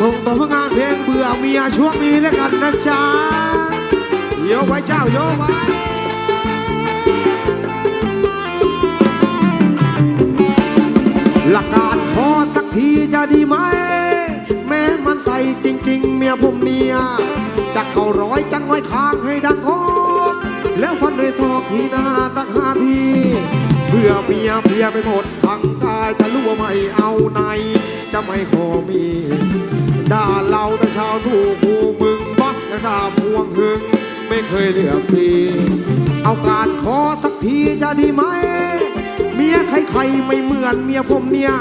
ส่งต่องานเพลงเบื่อเมียช่วงนี้แล้วกันนะจ๊ะโยไว้เจ้าโยไว้หลักการขอสักทีจะดีไหม แม้มันใส่จริง ๆ เมียผมเนี่ยจะเข้าร้อยจังไว้ค้างให้ดังโคกแล้วฟันด้วยศอกทีหน้าตักห้าทีเบื่อเมียเพียไปหมดทั้งกายทะลุไม่เอาใน จะไม่ขอมี ด่าเราแต่ชาวถูกกูมึงบักแต่ด่าพวงหึง ไม่เคยเลือกทีเอาการขอสักทีจะดีไหม เมียใครๆไม่เหมือนเมียผมเนี่ย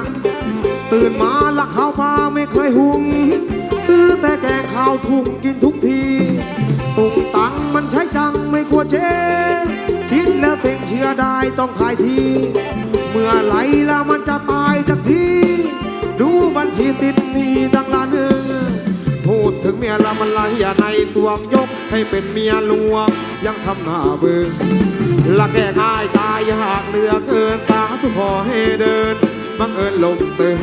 ตื่นมาละข้าวปลาไม่เคยหุง ซื้อแต่แกงข้าวทุ่งกินทุกทีตุกตังมันใช้จังไม่กลัวเจ๊คิดแล้วเสียงเชื่อได้ต้องขายที เมื่อไหรแล้วมันจะตายจากที ดูบัญชีติด มันละเหียในสวงยกให้เป็นเมียหลวง ยังทำหน้าเบิ่งละแก่ง่ายตายหากเหลือเกินสาธุขอให้เดินบังเอิญลงเตึง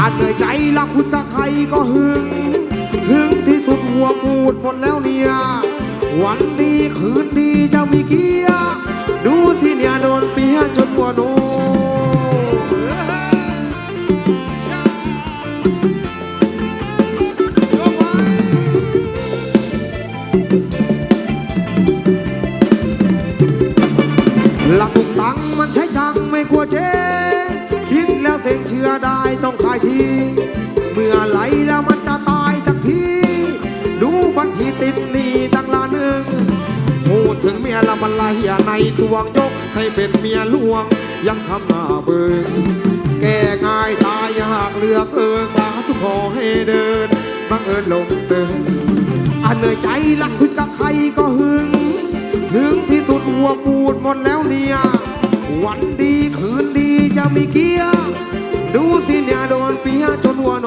อันเหนื่อยใจละคุณกับใครก็หึง หึงที่สุดหัวปูดหมดแล้วเนี่ยวันดีคืนดีจะมีเกียร์ดูสิเนี่ยโดนเปียจนหัวโน ไม่กลัวเจ๊คิดแล้วเสียงเชื่อได้ต้องขายที เมื่อไหลแล้วมันจะตายจากที ดูบัญชีติดหนี้ตั้งล้านหนึ่งพูดถึงเมียละมันละเหียในสวงยกให้เป็นเมียหลวง ยังทำหน้าเบิ่งแก่ง่ายตายหากเหลือเกินสาธุขอให้เดินบังเอิญลงเติมอันเหนื่อยใจรักคุณกับใครก็หึง หึงที่สุดหัวปูดหมดแล้วเนี่ย วันดี มีเกียดูสิเนี่ยโดนเปียจนหัวโน